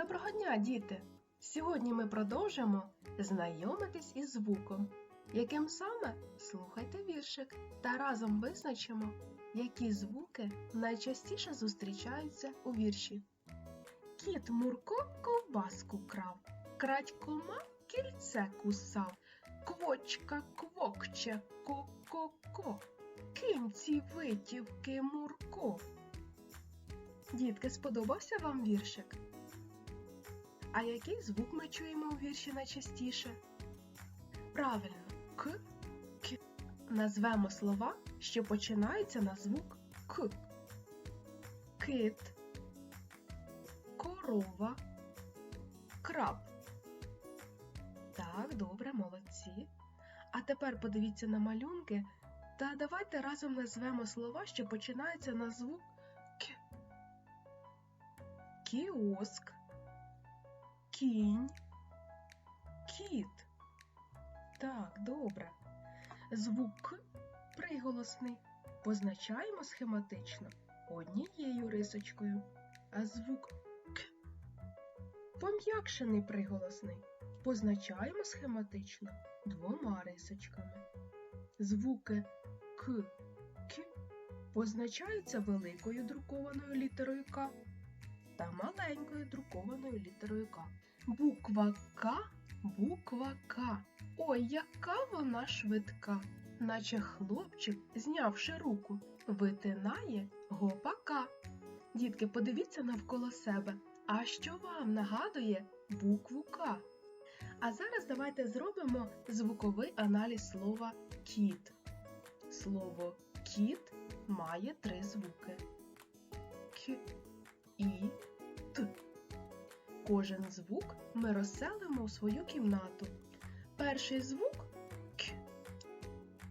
Доброго дня, діти! Сьогодні ми продовжимо знайомитись із звуком. Яким саме слухайте віршик та разом визначимо, які звуки найчастіше зустрічаються у вірші. Кіт Мурко ковбаску крав, крадькома кільце кусав, квочка квокче ко-ко-ко, ким ці витівки Мурко. Дітки, сподобався вам віршик? А який звук ми чуємо у вірші найчастіше? Правильно, к, к. Назвемо слова, що починаються на звук к. Кит, корова, краб. Так, добре, молодці. А тепер подивіться на малюнки та давайте разом назвемо слова, що починаються на звук к. Кіоск, кінь, кіт. Так, добре. Звук К приголосний позначаємо схематично однією рисочкою, а звук К пом'якшений приголосний позначаємо схематично двома рисочками. Звуки К, К позначаються великою друкованою літерою К та маленькою друкованою літерою К. Буква К, буква К. Ой, яка вона швидка, наче хлопчик, знявши руку, витинає гопака. Дітки, подивіться навколо себе. А що вам нагадує букву К? А зараз давайте зробимо звуковий аналіз слова кіт. Слово кіт має три звуки. К, І. Кожен звук ми розселимо у свою кімнату. Перший звук К.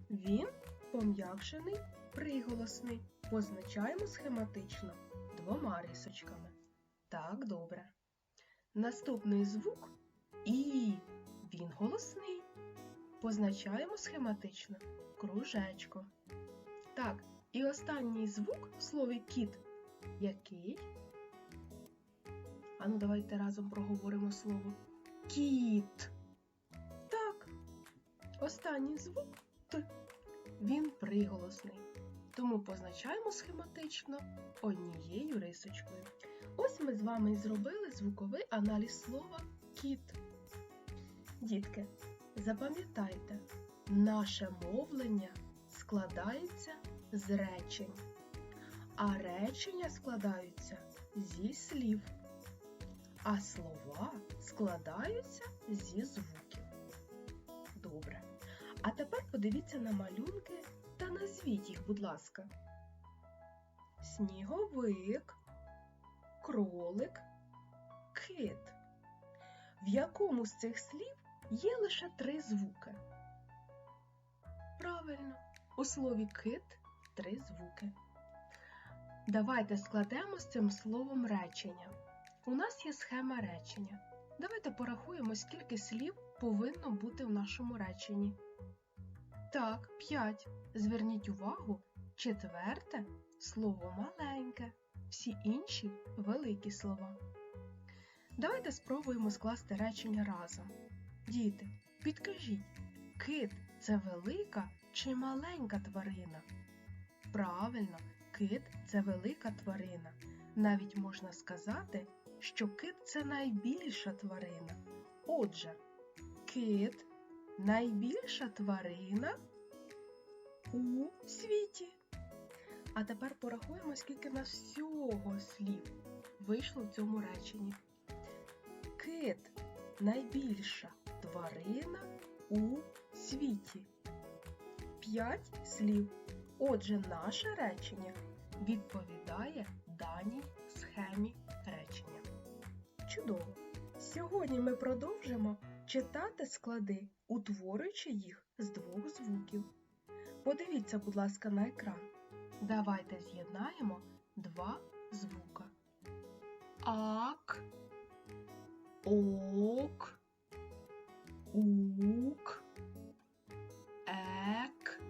Він пом'якшений приголосний. Позначаємо схематично двома рисочками. Так, добре. Наступний звук І. Він голосний. Позначаємо схематично кружечко. Так, і останній звук в слові кіт. Який? Ану, давайте разом проговоримо слово кіт. Так, останній звук Т. Він приголосний. Тому позначаємо схематично однією рисочкою. Ось ми з вами і зробили звуковий аналіз слова кіт. Дітки, запам'ятайте, наше мовлення складається з речень, а речення складаються зі слів, а слова складаються зі звуків. Добре. А тепер подивіться на малюнки та назвіть їх, будь ласка. Сніговик, кролик, кит. В якому з цих слів є лише три звуки? Правильно, у слові кит три звуки. Давайте складемо з цим словом речення. У нас є схема речення. Давайте порахуємо, скільки слів повинно бути в нашому реченні. Так, 5. Зверніть увагу, четверте слово маленьке, всі інші великі слова. Давайте спробуємо скласти речення разом. Діти, підкажіть, кит це велика чи маленька тварина? Правильно, кит це велика тварина. Навіть можна сказати, що кит це найбільша тварина. Отже, кит найбільша тварина у світі. А тепер порахуємо, скільки нас всього слів вийшло в цьому реченні. Кит найбільша тварина у світі. П'ять слів. Отже, наше речення відповідає даній схемі. Чудово! Сьогодні ми продовжимо читати склади, утворюючи їх з двох звуків. Подивіться, будь ласка, на екран. Давайте з'єднаємо два звука. Ак, ок, ук, ек,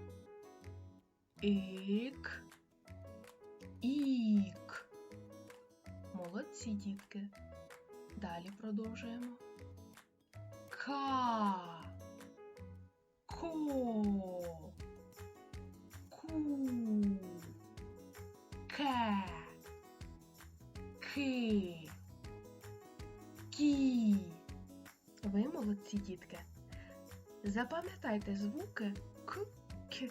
ік, ік. Молодці, дітки. Далі продовжуємо. Ка. Ко. Ку. Ке. Ки. Кі. Ви молодці, дітки. Запам'ятайте звуки К, К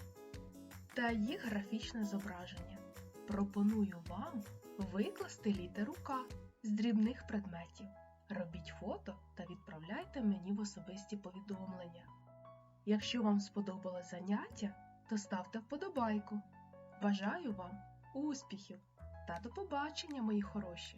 та їх графічне зображення. Пропоную вам викласти літеру К з дрібних предметів. Робіть фото та відправляйте мені в особисті повідомлення. Якщо вам сподобалось заняття, то ставте вподобайку. Бажаю вам успіхів та до побачення, мої хороші!